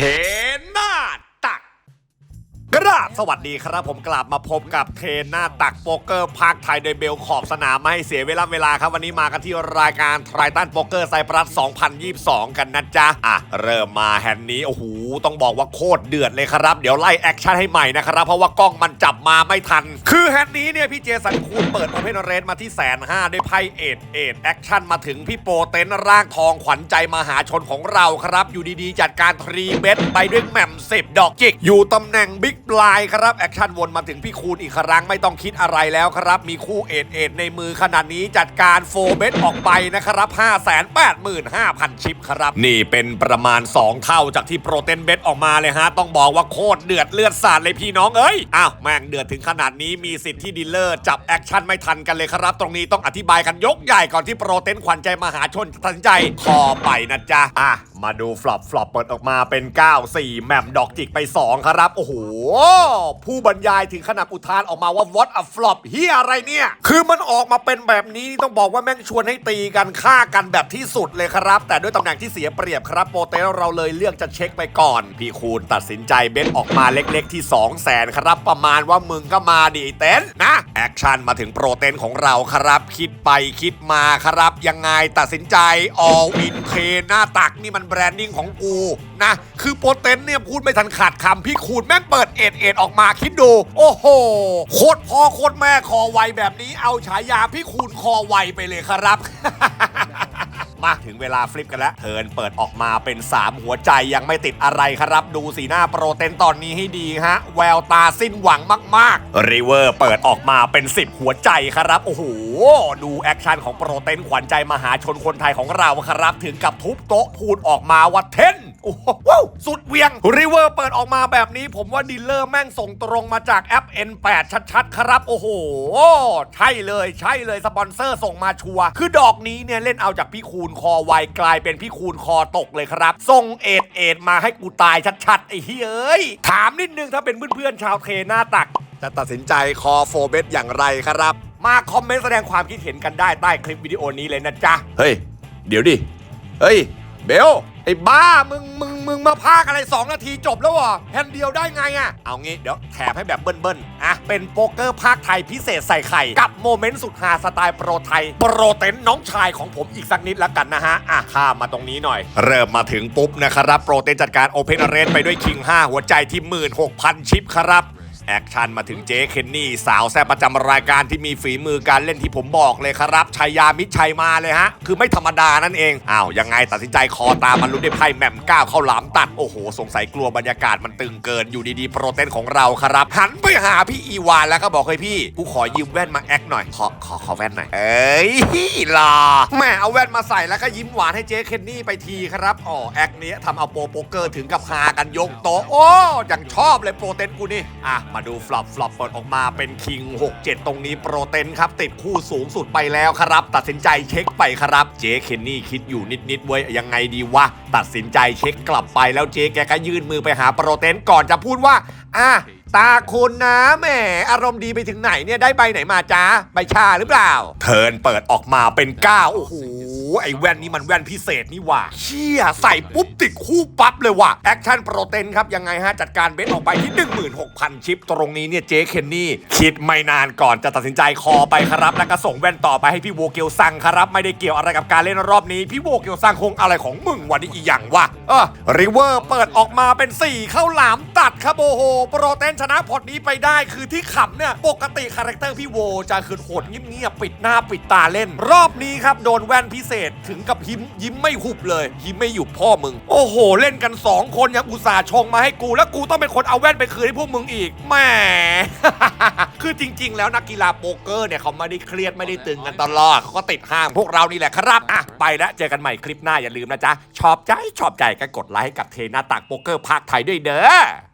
เทหน้าตัก กราบ สวัสดีครับผมกลับมาพบกับเทรนหน้าตักโป๊กเกอร์ภาคไทยโดยเบลขอบสนามไม่ให้เสียเวลาเวลาครับวันนี้มากันที่รายการไทรตันโป๊กเกอร์ไซปรัส 2022 กันนะจ๊ะอะเริ่มมาแฮนด์นี้โอ้โหต้องบอกว่าโคตรเดือดเลยครับ เดี๋ยวไล่แอคชั่นให้ใหม่นะครับ เพราะว่ากล้องมันจับมาไม่ทัน คือแฮนด์นี้เนี่ยพี่เจสันคูนเปิดโอเพนเรสมาที่แสนห้าด้วยไพ่เอ็ดเอ็ดแอคชั่นมาถึงพี่โปเต็นร่างทองขวัญใจมหาชนของเราครับ อยู่ดีๆ จัดการทรีเบสไปด้วยแหม่มสิบดอกจิกอยู่ตำแหน่งบิ๊กปลายครับแอคชั่นวนมาถึงพี่คูณอีกครั้งไม่ต้องคิดอะไรแล้วครับ มีคู่เอ็ดเอ็ดในมือขนาดนี้จัดการโฟเบสออกไปนะครับ585,000 ชิปครับ นี่เป็นประมาณ 2 เท่าจากที่โปรเตนเบสออกมาเลยฮะ ต้องบอกว่าโคตรเดือดเลือดสาดเลยพี่น้องเอ้ยอ้าวแม่งเดือดถึงขนาดนี้มีสิทธิ์ที่ดีลเลอร์จับแอคชั่นไม่ทันกันเลยครับ ตรงนี้ต้องอธิบายกันยกใหญ่ก่อนที่โปรเตนขวัญใจมหาชนตัดสินใจคอไปนะจ๊ะอะ มาดูฟลอปฟลอปเปิดออกมาเป็น 9 4แหม่มดอกจิกไป 2 ครับ โอ้โห ผู้บรรยายถึงขนาดอุทานออกมาว่า what a flop เฮียอะไรเนี่ย คือมันออกมาเป็นแบบนี้ต้องบอกว่าแม่งชวนให้ตีกันฆ่ากันแบบที่สุดเลยครับ แต่ด้วยตำแหน่งที่เสียเปรียบครับโปรเตนเราเลยเลือกจะเช็คไปก่อน พี่คูณตัดสินใจเบ็ดออกมาเล็กๆที่ 2 0 0แสนครับประมาณว่ามึงก็มาดิเต้นนะแอคชั่นมาถึงโปรเตนของเราครับ คิดไปคิดมาครับยังไงตัดสินใจ all in เทหน้าตักนี่มันแบรนดิ้งของกูนะ คือโปรเตนเนี่ยพูดไม่ทันขาดคำพี่คูดแม่งเปิดเอ็ดเอ็ดออกมาคิดดู โอ้โห โคตรพ่อโคตรแม่คอไวแบบนี้เอาฉายาพี่คูดคอไวไปเลยครับ มาถึงเวลาฟลิปกันแล้ว เทินเปิดออกมาเป็น 3 หัวใจยังไม่ติดอะไรครับ ดูสีหน้าโปรเตนตอนนี้ให้ดีฮะ แววตาสิ้นหวังมากๆรีเวอร์เปิดออกมาเป็น 10 หัวใจครับ โอ้โห ดูแอคชั่นของโปรเตนขวัญใจมหาชนคนไทยของเราครับ ถึงกับทุบโต๊ะพูดออกมาว่าเทน โอ้โหว้าวสุดเวียงริเวอร์เปิดออกมาแบบนี้ ผมว่าดีลเลอร์แม่งส่งตรงมาจากแอป N8 ชัดๆ ครับ โอ้โห ใช่เลยใช่เลยสปอนเซอร์ส่งมาชัวคือดอกนี้เนี่ย เล่นเอาจากพี่คูณคอไวกลายเป็นพี่คูณคอตกเลยครับ ส่งเอ็ดเอ็ดมาให้กูตายชัดๆ ไอ้เฮ้ยเอ้ยถามนิดนึงถ้าเป็นเพื่อนๆชาวเทหน้าตัก จะตัดสินใจคอโฟเบสอย่างไรครับ มาคอมเมนต์แสดงความคิดเห็นกันได้ใต้คลิปวิดีโอนี้เลยนะจ๊ะ เฮ้ย เดี๋ยวดิ เฮ้ย เบล ไอ้บ้ามึงมึงมึงมาพากอะไร 2 นาทีจบแล้วเหรอแฮนเดียวได้ไงอะเอางี้เดี๋ยวแถมให้แบบเบิ้ลๆอะเป็นโป๊กเกอร์ภาคไทยพิเศษใส่ไข่ กับโมเมนต์สุดฮาสไตล์โปรไทย โปรเตนน้องชายของผมอีกสักนิดแล้วกันนะฮะอะข้ามมาตรงนี้หน่อย เริ่มมาถึงปุ๊บนะครับโปรเตนจัดการโอเพนเรนไปด้วยคิง 5 หัวใจที่ 16,000 ชิปครับ แอคชั่นมาถึงเจ๊เคนนี่ สาวแซ่บประจำรายการที่มีฝีมือการเล่นที่ผมบอกเลยครับชัยยามิชัยมาเลยฮะ คือไม่ธรรมดานั่นเองอ้าวยังไงตัดสินใจคอตามมันลุ้นด้วยไพ่แหม่มก้าวเข้าหลามตัด โอ้โห สงสัยกลัวบรรยากาศมันตึงเกินอยู่ดีๆ โปรเตนของเราครับ หันไปหาพี่อีวานแล้วก็บอกเฮ้ยพี่กูขอยืมแว่นมาแอคหน่อยขอขอขอแว่นหน่อยเอ้ยหล่อแม่เอาแว่นมาใส่แล้วก็ยิ้มหวานให้เจ๊เคนนี่ไปทีครับอ๋อแอคเนี้ยทำเอาโปรโป๊กเกอร์ถึงกับฮากันยกโต๊ะโอ้ยังชอบเลยโปรเตนกูนี่อะมาดูฟลอปฟลอปเปิดออกมาเป็นคิง 67 ตรงนี้โปรเตนครับ ติดคู่สูงสุดไปแล้วครับ ตัดสินใจเช็คไปครับ เจ๊เคนนี่คิดอยู่นิดๆเว้ยยังไงดีวะ ตัดสินใจเช็คกลับไปแล้วเจ๊แกก็ยื่นมือไปหาโปรเตนก่อนจะพูดว่า อะตาคุณนะแหมอารมณ์ดีไปถึงไหนเนี่ยได้ใบไหนมาจ้าใบชาหรือเปล่า เทิร์นเปิดออกมาเป็นก้าโอ้โห ไอ้แว่นนี้มันแว่นพิเศษนี่หว่าเชี่ยใส่ปุ๊บติดคู่ปั๊บเลยว่ะแอคชั่นโปรเตนครับยังไงฮะจัดการเบสออกไปที่ 16,000 ชิป ตรงนี้เนี่ยเจ๊เคนนี่คิดไม่นานก่อนจะตัดสินใจคอไปครับ แล้วก็ส่งแว่นต่อไปให้พี่โวเกลซังครับ ไม่ได้เกี่ยวอะไรกับการเล่นรอบนี้ พี่โวเกลซังคงอะไรของมึงวันนี้อีหยังวะเออริเวอร์เปิดออกมาเป็น 4 เข้าหลามตัดครับโอ้โหโปรเตนชนะพอร์ตนี้ไปได้คือที่ขำเนี่ยปกติคาแรคเตอร์พี่โวจะคือโหดเงียบๆปิดหน้าปิดตาเล่น รอบนี้ครับโดนแว่นพิเศษถึงกับยิ้มยิ้มไม่หุบเลยยิ้มไม่หยุดพ่อมึง โอ้โห เล่นกัน 2 คนยังอุตส่าห์ชงมาให้กู แล้วกูต้องเป็นคนเอาแว่นไปคืนให้พวกมึงอีกแหม คือจริง ๆ แล้วนักกีฬาโป๊กเกอร์เนี่ยเขาไม่ได้เครียดไม่ได้ตึงกันตลอดเขาก็ติดห้างพวกเรานี่แหละครับอะไปแล้วเจอกันใหม่คลิปหน้าอย่าลืมนะจ๊ะชอบใจชอบใจก็กดไลค์ให้กับเทนาต่างโป๊กเกอร์ภาคไทยด้วยเด้อ